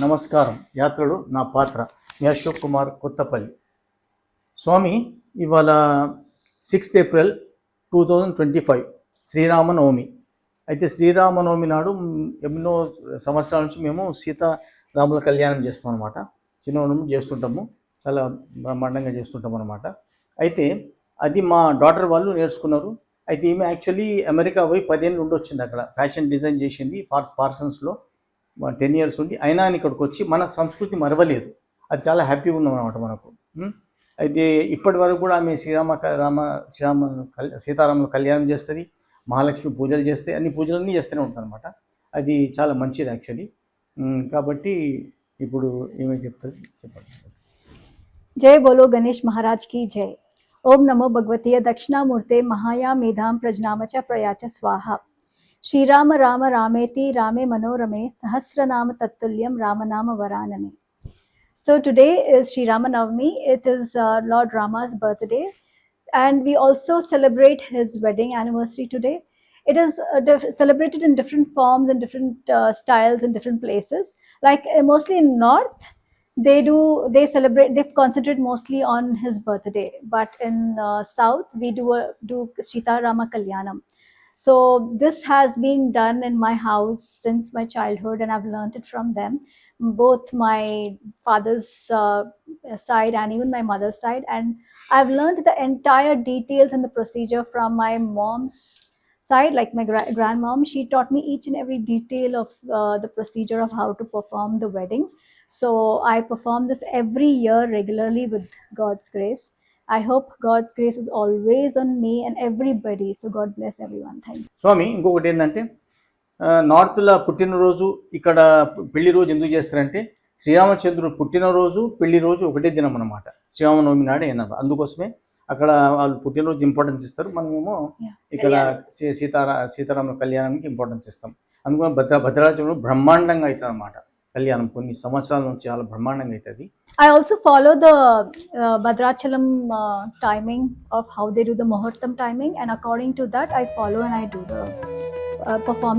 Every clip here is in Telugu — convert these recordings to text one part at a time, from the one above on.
నమస్కారం. యాత్రలు నా పాత్ర. అశోక్ కుమార్ కొత్తపల్లి. స్వామి ఇవాళ sixth April two thousand twenty five Sri Rama Navami. అయితే శ్రీరామనవమి నాడు ఎన్నో సంవత్సరాల నుంచి మేము సీతారాముల కళ్యాణం చేస్తాం అనమాట చిన్న చేస్తుంటాము. చాలా బ్రహ్మాండంగా చేస్తుంటాం అనమాట అయితే అది మా డాటర్ వాళ్ళు నేర్చుకున్నారు. అయితే ఈమె యాక్చువల్లీ అమెరికా పోయి పదేళ్ళు ఉండొచ్చింది అక్కడ. ఫ్యాషన్ డిజైన్ చేసింది పార్స్ పార్సన్స్లో. టెన్ ఇయర్స్ ఉండి అయినా ఇక్కడికి వచ్చి మన సంస్కృతి మరవలేదు. అది చాలా హ్యాపీగా ఉన్నాం అనమాట మనకు అయితే ఇప్పటి వరకు కూడా ఆమె శ్రీరామ రామ శ్రీరామ సీతారాములు కళ్యాణం చేస్తుంది మహాలక్ష్మి పూజలు చేస్తే అన్ని పూజలన్నీ చేస్తూనే ఉంటాను అనమాట అది చాలా మంచిది యాక్చువల్లీ. కాబట్టి ఇప్పుడు ఏమేమి చెప్తుంది చెప్పండి. జై బోలో గణేష్ మహారాజ్కి జై. ఓం నమో భగవతీయ దక్షిణామూర్తే మహాయా మేధాం ప్రజ్ఞామచ ప్రయాచ స్వాహ. ಶ್ರೀರಾಮ ರಾಮ ರಾಮೇತಿ Rame Manorame Sahasranama Tattulyam Ramanama Varaname. So today is Sri Ramanavami. It is uh, Lord Rama's birthday, and we also celebrate his wedding anniversary today. It is uh, celebrated in different forms and different uh, styles in different places. Like mostly in North, they do they celebrate They've concentrated mostly on his birthday. But in South, we do do Sita Rama Kalyanam so this has been done in my house since my childhood and i've learned it from them both my father's uh, side and even my mother's side. And i've learned the entire details and the procedure from my mom's side. Like my gra- grandmom she taught me each and every detail of uh, the procedure of how to perform the wedding. So I perform this every year regularly with God's grace. I hope God's grace is always on me and everybody. So God bless everyone. Thank you. స్వామి ఇంకొకటి ఏంటంటే నార్త్లో పుట్టినరోజు ఇక్కడ పెళ్ళి రోజు ఎందుకు చేస్తారంటే శ్రీరామచంద్రుడు పుట్టినరోజు పెళ్ళి రోజు ఒకటే దినం అనమాట శ్రీరామనవమి నాడే అన్నారు అందుకోసమే అక్కడ వాళ్ళు పుట్టినరోజు ఇంపార్టెన్స్ ఇస్తారు మనమేమో. ఇక్కడ సీ- సీతారా సీతారాముల కళ్యాణానికి ఇంపార్టెన్స్ ఇస్తాం అందుకని భద్ర భద్రాచలంలో బ్రహ్మాండంగా అవుతుంది అనమాట కళ్యాణం కొన్ని సంవత్సరాల నుంచి చాలా బ్రహ్మాండంగా అవుతుంది I also follow the uh, Bhadrachalam uh, timing of how they do the Muhurtam timing, and according to that, I follow and I do the uh, perform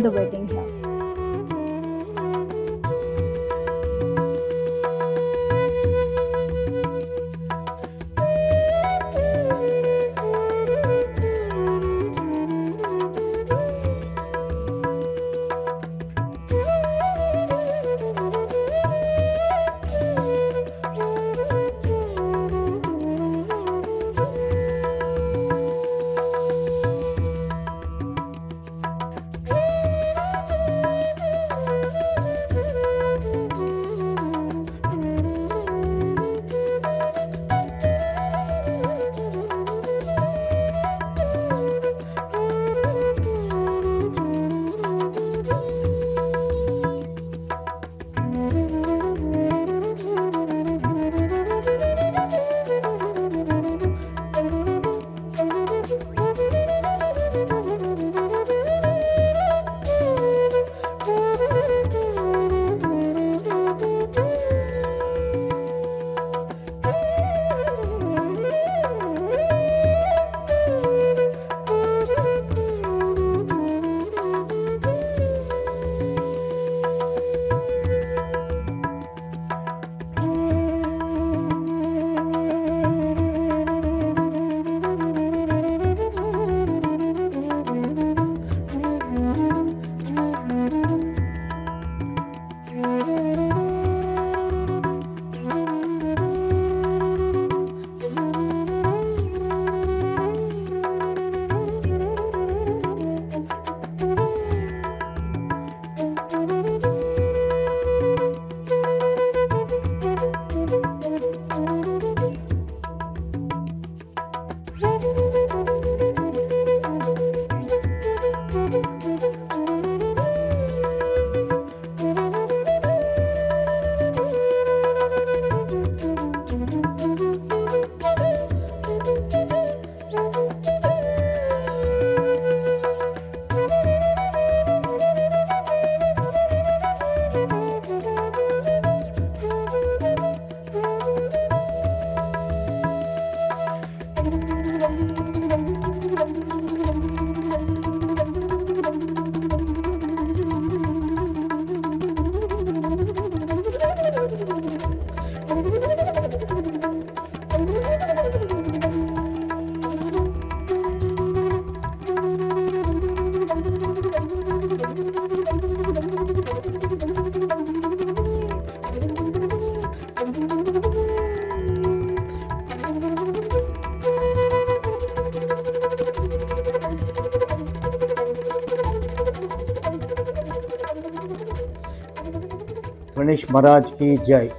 Ganesh మహారాజ్కి జై.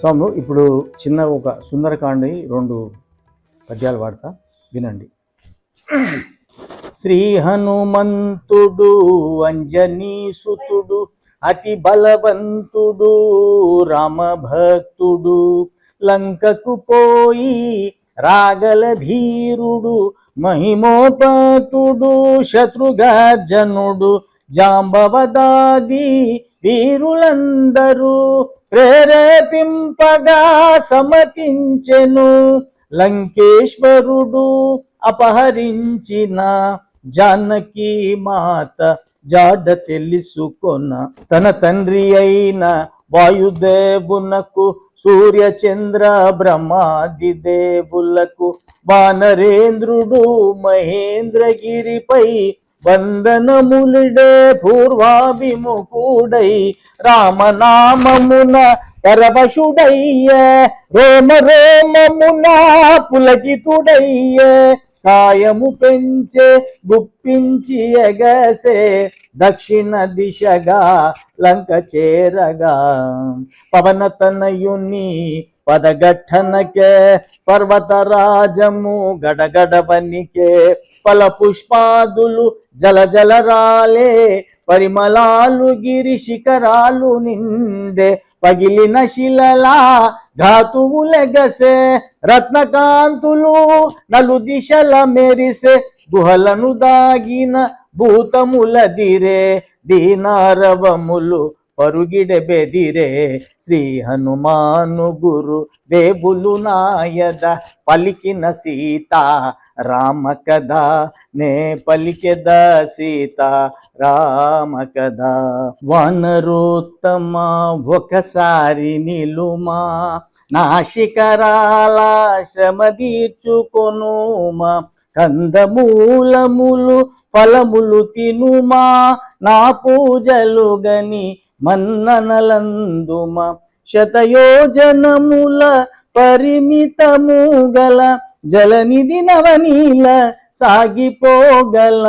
స్వాములు ఇప్పుడు చిన్న ఒక సుందరకాండి రెండు పద్యాలు వాడతా. వినండి. శ్రీ హనుమంతుడు అంజనీసుతుడు అతి బలవంతుడు రామభక్తుడు లంకకు పోయి రాగల ధీరుడు మహిమోపాతుడు శత్రుఘర్జనుడు జాంబవదాది వీరులందరూ ప్రేరేపింపగా సమతించెను లంకేశ్వరుడు అపహరించిన జానకి మాత జాడ తెలుసుకొన. తన తండ్రి అయిన వాయుదేవునకు సూర్య చంద్ర బ్రహ్మాది దేవులకు వానరేంద్రుడు మహేంద్రగిరిపై వందనములుడే పూర్వాభిముఖుడై రామనామమున పరవశుడయ్య రోమ రోమమున పులకితుడయ్య కాయము పెంచే గుప్పించి ఎగసే దక్షిణ దిశగా లంక చేరగా. పవనతనయుని పదగట్టనకే పర్వతరాజము గడగడవనికే ఫల పుష్పాదులు జల జల రాలే పరిమళాలు గిరి శిఖరాలు నిండే పగిలిన శిలలా ధాతువులెగసే రత్నకాంతులు నలు దిశల మెరిసే గుహలను దాగిన భూతములదిరే దీనారవములు పరుగిడ బెదిరే శ్రీ హనుమాను గురు దేవులు నాయద పలికిన సీత రామ కదా నే పలికెద సీత రామ కదా వనరోత్తమ ఒకసారి నిలుమా నా శిఖరాల శ్రమ తీర్చుకొనుమా కందమూలములు ఫలములు తినుమా నా పూజలు గని మన్ననలందుమ. శతయోజనముల పరిమితము గల జలనిధి నవనీల సాగిపోగల.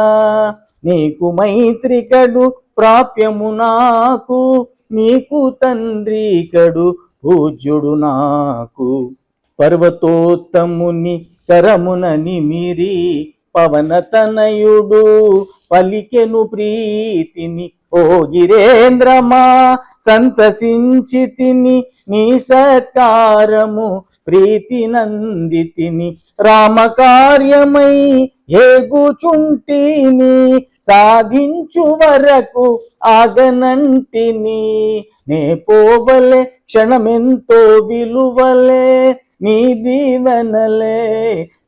నీకు మైత్రికడు ప్రాప్యము నాకు నీకు తండ్రి కడు పూజ్యుడు నాకు. పర్వతోత్తముని కరమున నిమిరి పవనతనయుడు పలికెను ప్రీతిని ఓ గిరేంద్రమా సంతసించి తిని నీ సత్కారము ప్రీతి నందితిని. రామకార్యమై ఏగుచుంటిని సాధించు వరకు ఆగనంటిని. నే పోవలే క్షణమెంతో విలువలే నీ దీవెనలే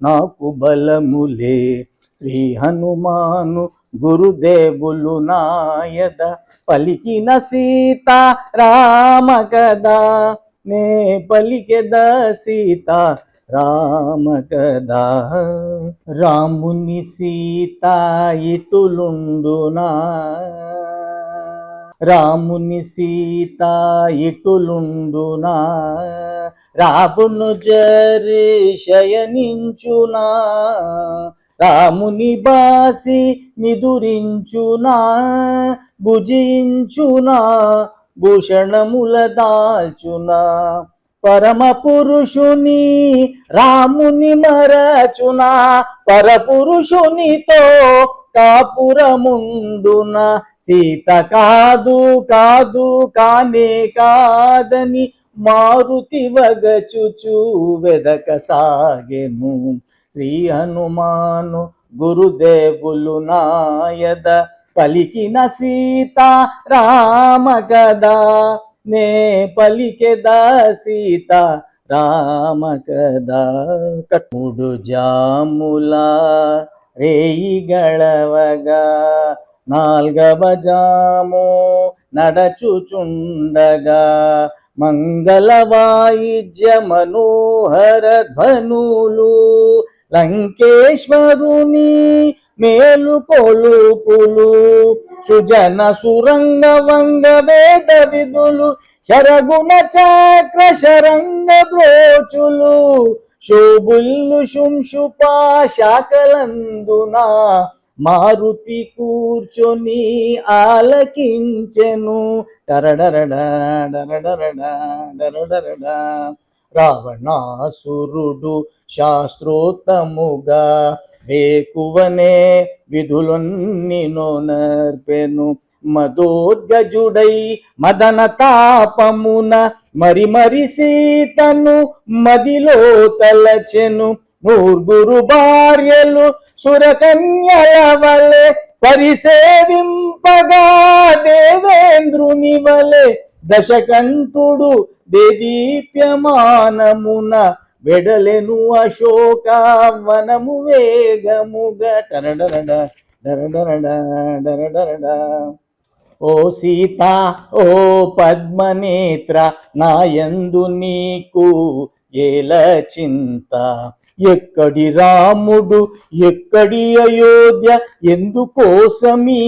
నాకు బలములే. శ్రీ హనుమాను గురుదేవులు నాయద పలికిన సీత రామ కదా నే పలికెద సీత రామ కదా రాముని సీత ఇటులుండునా? రాముని సీత ఇటులుండునా? రాబును జరి శయనించునా? రాముని బాసి నిదురించునా భుజించునా భూషణముల దాల్చునా. పరమ పురుషుని రాముని మరచునా పరపురుషునితో కాపురముండున. సీత కాదు కాదు కానే కాదని మారుతి వగచుచు వెదక సాగెను. శ్రీ హనుమాను గురుదేవులు నాయద పలికిన సీత రామ కదా నే పలికెద సీత రామ కదా కట్టుడు జాముల రేయి గళవగా. నాల్గవ జాము నడచుచుండగా. మంగళ వాయిద్య మనోహర ధ్వనులు లంకేశ్వరుని మేలు కొలుపులు సుజన సురంగ వంగ వేద విధులు శరగుణ చక్ర శరంగ బ్రోచులు శోభుల్లు శుంశుపా శాకలందున మారుతి కూర్చొని ఆలకించెను. డరడరడా డరడరడా డరడరడ. రావణాసురుడు శాస్త్రోత్తముగా వేకువనే విధులొన్ని నోనర్పెను. మదోద్గజుడై మదన తాపమున మరి మరి సీతను మదిలో తలచెను. నూర్గురు భార్యలు సురకన్యల వలె పరిసేవింపగా దేవేంద్రుని వలె దశకంఠుడు దేదీప్యమానమున వెడలెను అశోక వనము వేగముగా. టరడరడ డరడరడ డరడరడ. ఓ సీత ఓ పద్మనేత్ర నాయందు నీకు ఏల చింత? ఎక్కడి రాముడు ఎక్కడి అయోధ్య ఎందుకోసమీ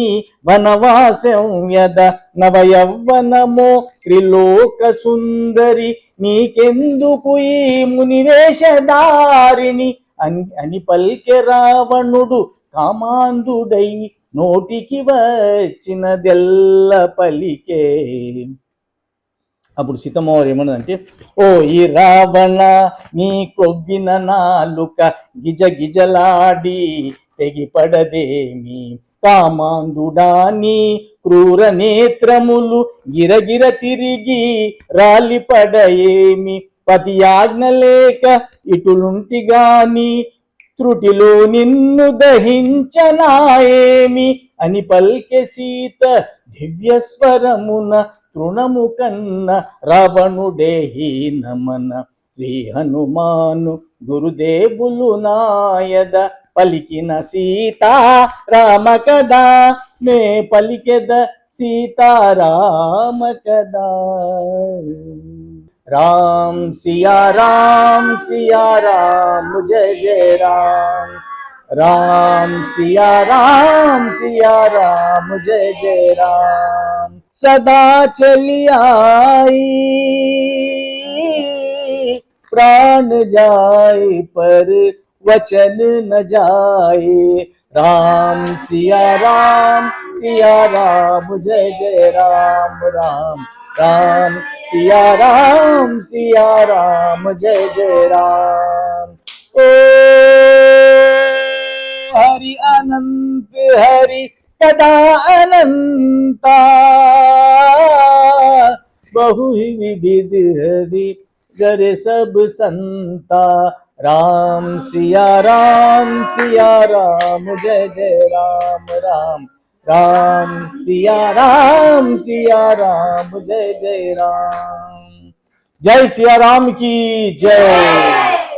వనవాసం యద నవయవ్వనమో త్రిలోక సుందరి నీకెందుకు ఈ మునివేషధారిని అని అని పల్కె రావణుడు కామాంధుడై నోటికి వచ్చినదెల్ల పలికే అప్పుడు సీతమ్మవారు ఏమన్నదంటే ఓ ఈ రావణ నీ కొగ్గిన నాలుక గిజ గిజలాడి తెగిపడదేమి? కామాంధుడా నీ క్రూర నేత్రములు గిరగిర తిరిగి రాలిపడయేమి? పతి ఆజ్ఞ లేక ఇటులుంటి గాని త్రుటిలో నిన్ను దహించనాయేమి అని పల్కె సీత దివ్య స్వరమున తృణము కన్న రావణుడే హీనమన శ్రీ హనుమాను గురుదేవులు నాయద పలికిన సీతా రామ కదా మే పలికెద సీతారామ కదా రామ్ సియా రామ్ సియా రామ్ జయ జయ రామ్. రామ్ సియా రామ్ సియా రామ్ జయ జయ రామ్. सदा चली आई। प्राण जाए पर वचन न जाए। राम सिया राम सिया राम, जय जय राम राम राम, सिया राम सिया राम, जय जय राम। ओ हरि अनंत हरि कदा अनंता बहु ही विविध हरि गरे सब संता। राम सिया राम सिया राम जय जय राम राम। राम सिया राम सिया राम जय जय राम। जय सिया राम की जय।